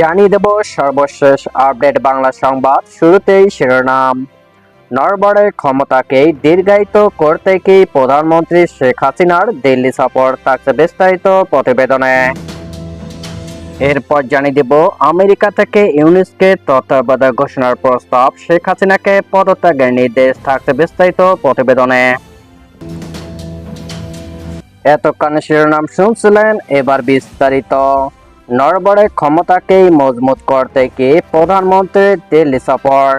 জানিয়ে দেব সর্বশেষ আপডেট বাংলা সংবাদ শুরুতেই শিরোনাম। নরবরের ক্ষমতাকেই দীর্ঘায়িত করতে কি প্রধানমন্ত্রী শেখ হাসিনার দিল্লি সফর থাকছে বিস্তারিত প্রতিবেদনে। এরপর জানিয়ে দেব, আমেরিকা থেকে ইউনিসকে তত্ত্বাবধায়ক ঘোষণার প্রস্তাব, শেখ হাসিনাকে পদত্যাগের নির্দেশ থাকছে বিস্তারিত প্রতিবেদনে। এতক্ষণ শিরোনাম শুনছিলেন, এবার বিস্তারিত। নরবরের ক্ষমতাকেই মজবুত করতে কি প্রধানমন্ত্রীর দিল্লি সফর?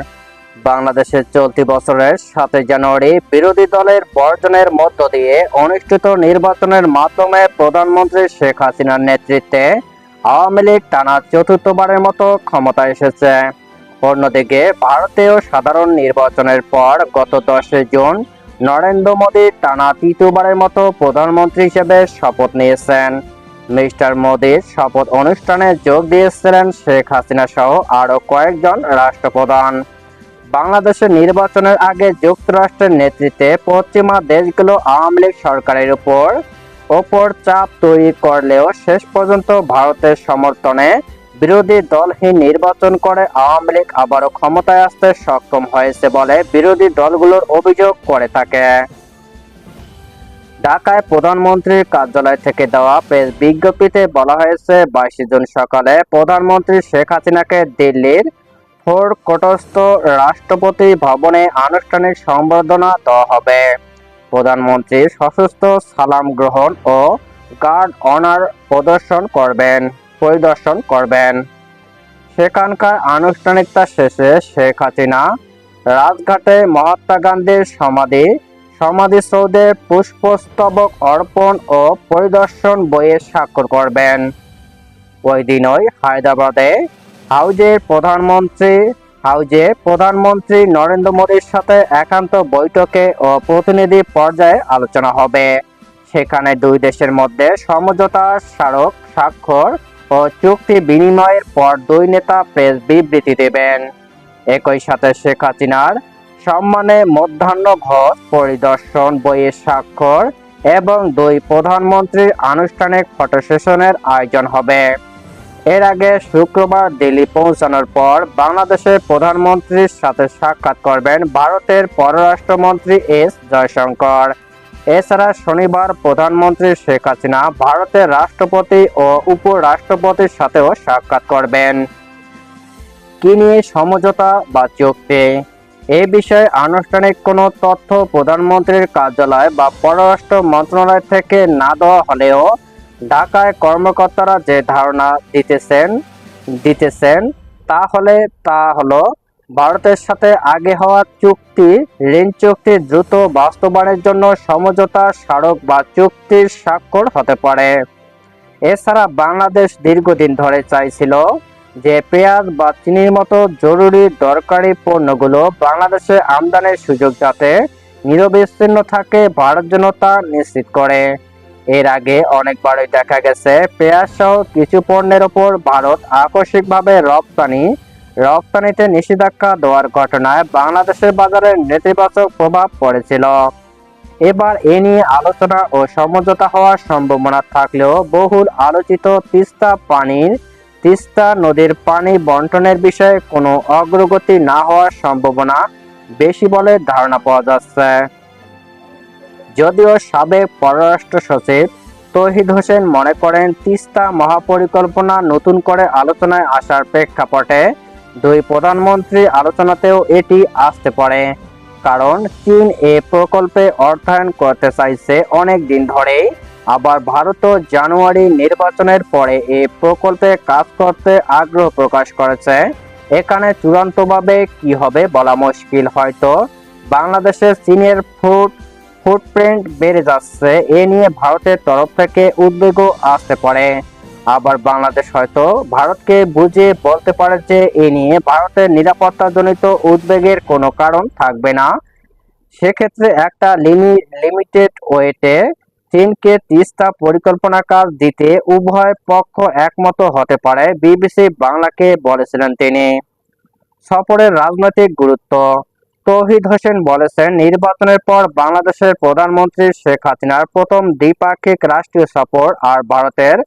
বাংলাদেশের চলতি বছরের সাতই জানুয়ারি বিরোধী দলের বর্জনের মধ্য দিয়ে অনুষ্ঠিত নির্বাচনের মাধ্যমে প্রধানমন্ত্রী শেখ হাসিনার নেতৃত্বে আওয়ামী লীগ টানা চতুর্থবারের মতো ক্ষমতা এসেছে। অন্যদিকে ভারতীয় সাধারণ নির্বাচনের পর গত দশই জুন নরেন্দ্র মোদী টানা তৃতীয়বারের মতো প্রধানমন্ত্রী হিসেবে শপথ নিয়েছেন। মিস্টার মোদীর শপথ অনুষ্ঠানে যোগ দিয়েছিলেন শেখ হাসিনা সহ আরও কয়েকজন রাষ্ট্রপ্রধান। বাংলাদেশের নির্বাচনের আগে যুক্তরাষ্ট্রের নেতৃত্বে পশ্চিমা দেশগুলো আওয়ামী লীগ সরকারের উপর ওপর চাপ তৈরি করলেও শেষ পর্যন্ত ভারতের সমর্থনে বিরোধী দলহীন নির্বাচন করে আওয়ামী লীগ আবারও ক্ষমতায় আসতে সক্ষম হয়েছে বলে বিরোধী দলগুলোর অভিযোগ করে থাকে। ঢাকায় প্রধানমন্ত্রীর কার্যালয় থেকে দেওয়া প্রেস বিজ্ঞপ্তিতে বলা হয়েছে, বাইশে জুন সকালে প্রধানমন্ত্রী শেখ হাসিনাকে দিল্লির ফোর কোটস্থ রাষ্ট্রপতি ভবনে আনুষ্ঠানিক সম্বর্ধনা দেওয়া হবে। প্রধানমন্ত্রী সশস্ত্র সালাম গ্রহণ ও গার্ড অনার প্রদর্শন করবেন, পরিদর্শন করবেন। সেখানকার আনুষ্ঠানিকতা শেষে শেখ হাসিনা রাজঘাটে মহাত্মা গান্ধীর সমাধি সমাধিসৌধে পুষ্পস্তবক অর্পণ ও পরিদর্শন বইয়ে স্বাক্ষর করবেন। ওই দিনই হায়দ্রাবাদে হাউজের প্রধানমন্ত্রী হাউজে প্রধানমন্ত্রী নরেন্দ্র মোদীর সাথে একান্ত বৈঠকে ও প্রতিনিধি পর্যায়ে আলোচনা হবে। সেখানে দুই দেশের মধ্যে সমঝোতা স্মারক স্বাক্ষর ও চুক্তি বিনিময়ের পর দুই নেতা প্রেস বিবৃতি দেবেন। একই সাথে শেখ হাসিনার সম্মানে মধ্যাহ্ন ঘর পরিদর্শন বইয়ে স্বাক্ষর এবং দুই প্রধানমন্ত্রীর আনুষ্ঠানিক ফটো সেশনের আয়োজন হবে। এর আগে শুক্রবার দিল্লি পৌঁছানোর পর বাংলাদেশের প্রধানমন্ত্রীর সাথে সাক্ষাৎ করবেন ভারতের পররাষ্ট্রমন্ত্রী এস জয়শঙ্কর। এছাড়া শনিবার প্রধানমন্ত্রী শেখ হাসিনা ভারতের রাষ্ট্রপতি ও উপরাষ্ট্রপতির সাথেও সাক্ষাৎ করবেন। কি নিয়ে সমঝোতা বা চুক্তি? এই বিষয়ে আনুষ্ঠানিক কোনো তথ্য প্রধানমন্ত্রীর কার্যালয় বা পররাষ্ট্র মন্ত্রণালয় থেকে না দেওয়া হলেও ঢাকায় কর্মকর্তারা যে ধারণা দিতেছেন দিতেছেন তাহলে তা হলো ভারতের সাথে আগে হওয়া চুক্তি, ঋণ চুক্তি দ্রুত বাস্তবায়নের জন্য সমঝোতা স্মারক বা চুক্তির স্বাক্ষর হতে পারে। এছাড়া বাংলাদেশ দীর্ঘদিন ধরে চাইছিল যে পেঁয়াজ বা চিনির মতো জরুরি দরকারি পণ্যগুলো বাংলাদেশে আমদানির সুযোগ যাতে নিরবিচ্ছিন্ন থাকে, ভারত যেন তা নিশ্চিত করে। এর আগে অনেকবারই দেখা গেছে পেঁয়াজ সহ কিছু পণ্যের ওপর ভারত আকস্মিকভাবে রপ্তানি, রপ্তানিতে নিষেধাজ্ঞা দেওয়ার ঘটনায় বাংলাদেশের বাজারে নেতিবাচক প্রভাব পড়েছিল। এবার এ নিয়ে আলোচনা ও সমঝোতা হওয়ার সম্ভাবনা থাকলেও বহুল আলোচিত তিস্তা পানির তিস্তা নদীর পানি বন্টনের বিষয়ে কোনো অগ্রগতি না হওয়ার সম্ভাবনা বেশি বলে ধারণা পাওয়া যাচ্ছে। যদিও সাবেক পররাষ্ট্র সচিব তহিদ হোসেন মনে করেন, তিস্তা মহাপরিকল্পনা নতুন করে আলোচনায় আসার প্রেক্ষাপটে দুই প্রধানমন্ত্রী আলোচনাতেও এটি আসতে পারে। কারণ চীন এ প্রকল্পে অর্থায়ন করতে চাইছে অনেক দিন ধরেই। আবার ভারতও জানুয়ারি নির্বাচনের পরে এ প্রকল্পে কাজ করতে আগ্রহ প্রকাশ করেছে। এখানে চূড়ান্তভাবে কি হবে বলা মুশকিল হয়তো। বাংলাদেশে চীনের ফুট, ফুটপ্রিন্ট বেড়ে যাচ্ছে। এ নিয়ে ভারতের তরফ থেকে উদ্বেগও আসতে পারে। আবার বাংলাদেশ হয়তো ভারতকে বুঝে বলতে পারে যে এ নিয়ে ভারতের নিরাপত্তাজনিত উদ্বেগের কোনো কারণ থাকবে না। সেক্ষেত্রে একটা লিমি লিমিটেড ওয়েটে চীনকে তিস্তা পরিকল্পনা কাজ দিতে উভয় পক্ষ একমত হতে পারে, বিবিসি বাংলাকে বলেছিলেন তিনি। সফরের রাজনৈতিক গুরুত্ব। তৌহিদ হোসেন বলেছেন, নির্বাচনের পর বাংলাদেশের প্রধানমন্ত্রী শেখ হাসিনার প্রথম দ্বিপাক্ষিক রাষ্ট্রীয় সফর আর ভারতের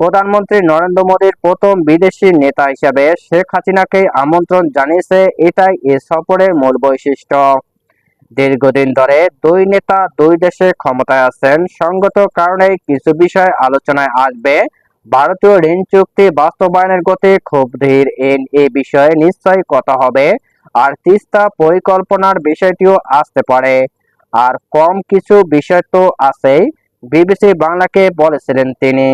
প্রধানমন্ত্রী নরেন্দ্র মোদীর প্রথম বিদেশি নেতা হিসেবে শেখ হাসিনাকে আমন্ত্রণ জানিয়েছে, এটাই এ সফরের মূল বৈশিষ্ট্য। দীর্ঘদিন ধরে দুই নেতা দুই দেশে ক্ষমতায় আছেন। সঙ্গত কারণে কিছু বিষয় আলোচনায় আসবে। ভারতীয় ঋণ চুক্তি বাস্তবায়নের গতি খুব ধীর। এন, এ বিষয়ে নিশ্চয়ই কথা হবে। আর তিস্তা পরিকল্পনার বিষয়টিও আসতে পারে। আর কম কিছু বিষয় তো আছেই। বিবিসি বাংলাকে বলেছিলেন তিনি।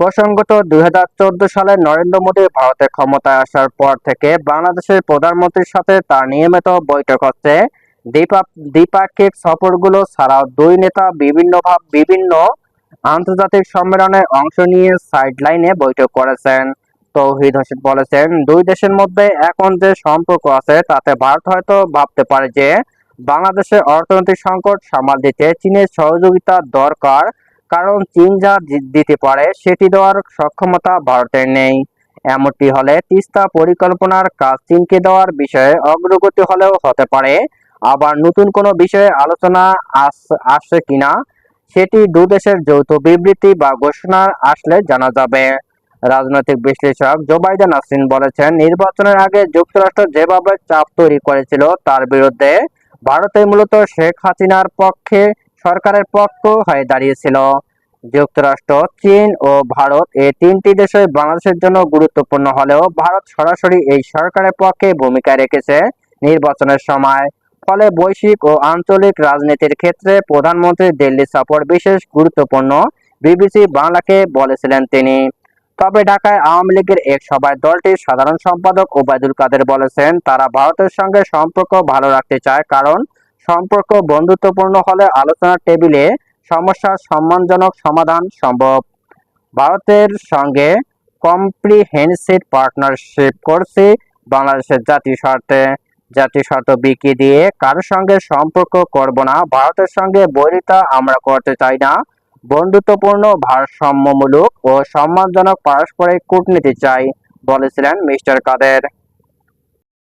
প্রসঙ্গত, দুই হাজার চোদ্দ সালে নরেন্দ্র মোদী ভারতে ক্ষমতায় আসার পর থেকে বাংলাদেশের প্রধানমন্ত্রীর সাথে তার নিয়মিত বৈঠক হচ্ছে। দ্বিপা- দ্বিপাক্ষিক সফরগুলো ছাড়াও দুই নেতা বিভিন্ন বিভিন্ন আন্তর্জাতিক সম্মেলনে অংশ নিয়ে সাইডলাইনে বৈঠক করেছেন। তৌহিদ হোসেন বলেছেন, দুই দেশের মধ্যে এখন যে সম্পর্ক আছে, তাতে ভারত হয়তো ভাবতে পারে যে বাংলাদেশের অর্থনৈতিক সংকট সামাল দিতে চীনের সহযোগিতা দরকার। কারণ চীন যা দিতে পারে সেটি দেওয়ার সক্ষমতা ভারতের নেই। এমনটি হলে তিস্তা পরিকল্পনার কাজ চীনকে দেওয়ার বিষয়ে অগ্রগতি হলেও হতে পারে। আবার নতুন কোনো বিষয়ে আলোচনা আস- আসছে কিনা, সেটি দু দেশের যৌথ বিবৃতি বা ঘোষণা আসলে জানা যাবে। রাজনৈতিক বিশ্লেষক জো বাইডেন নাসরিন বলেছেন, নির্বাচনের আগে যুক্তরাষ্ট্র যেভাবে চাপ তৈরি করেছিল তার বিরুদ্ধে ভারতে মূলত শেখ হাসিনার পক্ষে সরকারের পক্ষ হয়ে দাঁড়িয়েছিল। যুক্তরাষ্ট্র, চীন ও ভারত এই তিনটি দেশই বাংলাদেশের জন্য গুরুত্বপূর্ণ হলেও ভারত সরাসরি এই সরকারের পক্ষে ভূমিকা রেখেছে নির্বাচনের সময়। ফলে বৈশ্বিক ও আঞ্চলিক রাজনীতির ক্ষেত্রে প্রধানমন্ত্রী দিল্লি সফর বিশেষ গুরুত্বপূর্ণ, বিবিসি বাংলাকে বলেছিলেন তিনি। তবে ঢাকায় আওয়ামী লীগের এক সভায় দলটির সাধারণ সম্পাদক ওবায়দুল কাদের বলেছেন, তারা ভারতের সঙ্গে সম্পর্ক ভালো রাখতে চায় কারণ সম্পর্ক বন্ধুত্বপূর্ণ হলে আলোচনার টেবিলে সমস্যার সম্মানজনক সমাধান সম্ভব। ভারতের সঙ্গে কম্প্রিহেন্সিভ পার্টনারশিপ করছি বাংলাদেশের জাতীয় স্বার্থে। জাতীয় স্বার্থ বিক্রি দিয়ে কারোর সঙ্গে সম্পর্ক করব না, ভারতের সঙ্গে বৈরিতা আমরা করতে চাই না। বন্ধুত্বপূর্ণ, ভারসাম্যমূলক ও সম্মানজনক পারস্পরিক কূটনীতি চাই, বলেছিলেন মিস্টার কাদের।